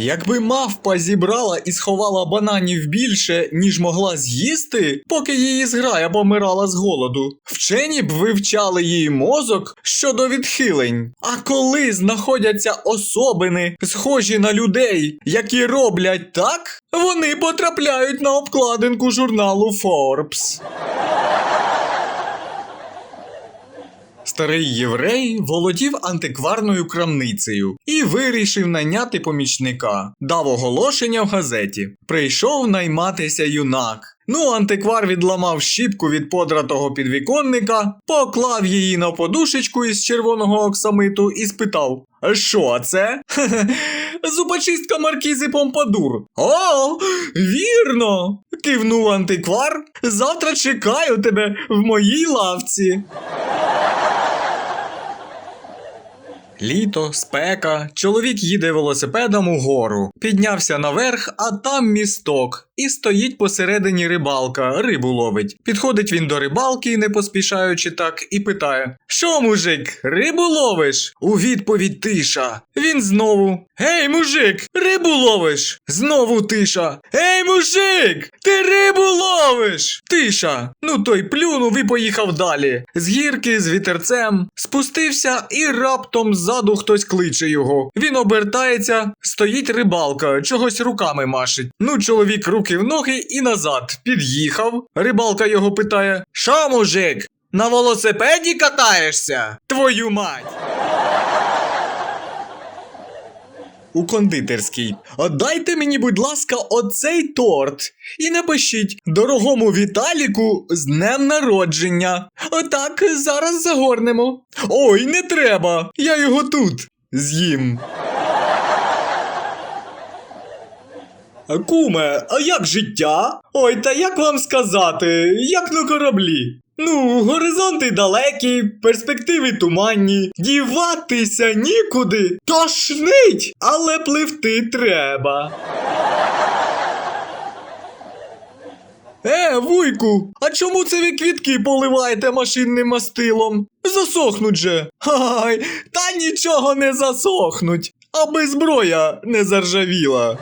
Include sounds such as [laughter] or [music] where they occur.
Якби мавпа зібрала і сховала бананів більше, ніж могла з'їсти, поки її зграя помирала з голоду, вчені б вивчали її мозок щодо відхилень. А коли знаходяться особини, схожі на людей, які роблять так, вони потрапляють на обкладинку журналу Forbes. Старий єврей володів антикварною крамницею і вирішив найняти помічника. Дав оголошення в газеті. Прийшов найматися юнак. Ну, антиквар відламав щіпку від подратого підвіконника, поклав її на подушечку із червоного оксамиту і спитав: Що це? «Хе-хе, [laughs] Зубочистка маркізи Помпадур. О, вірно! кивнув антиквар. Завтра чекаю тебе в моїй лавці. Літо, спека, чоловік їде велосипедом угору, піднявся наверх, а там місток. І стоїть посередині рибалка, рибу ловить. Підходить він до рибалки, не поспішаючи так, і питає: Що, мужик, рибу ловиш? У відповідь тиша. Він знову: Гей, мужик, рибу ловиш? Знову тиша. Ей, мужик, ти рибу ловиш? Тиша. Ну той плюнув і поїхав далі. З гірки, з вітерцем, спустився і раптом ззаду хтось кличе його. Він обертається, стоїть рибалка, чогось руками машить. Ну, чоловік руки в ноги і назад. Під'їхав. Рибалка його питає: Що, мужик? На велосипеді катаєшся? Твою мать! У кондитерській. Отдайте мені, будь ласка, оцей торт. І напишіть дорогому Віталіку з днем народження. Отак зараз загорнемо. Ой, не треба. Я його тут з'їм. А, Куме, а як життя? Ой, та як вам сказати, як на кораблі? Ну, горизонти далекі, перспективи туманні, діватися нікуди, тошнить, але пливти треба. Е, вуйку, а чому це ви квітки поливаєте машинним мастилом? Засохнуть же. Хай, та нічого не засохнуть, аби зброя не заржавіла.